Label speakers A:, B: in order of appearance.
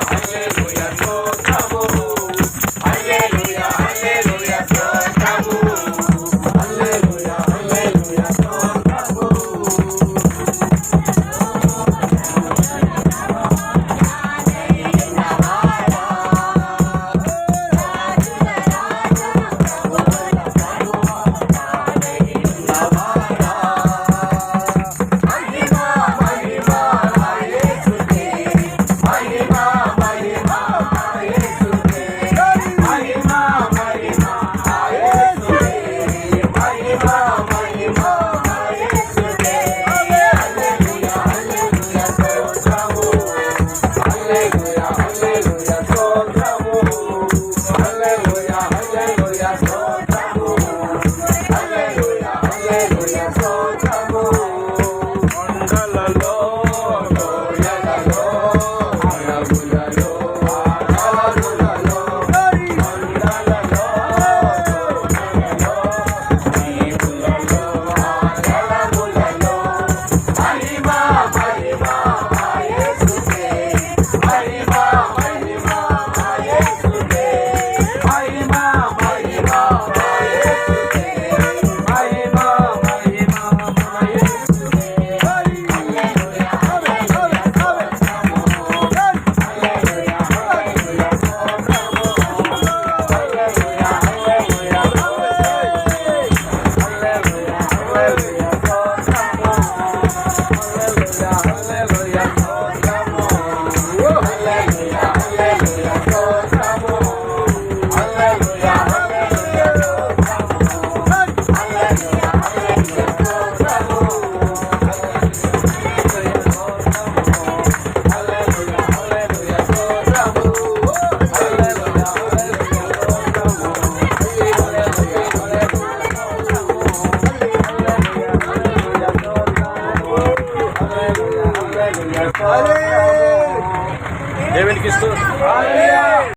A: Thank you. Bye. దేవునికి ఇస్తూ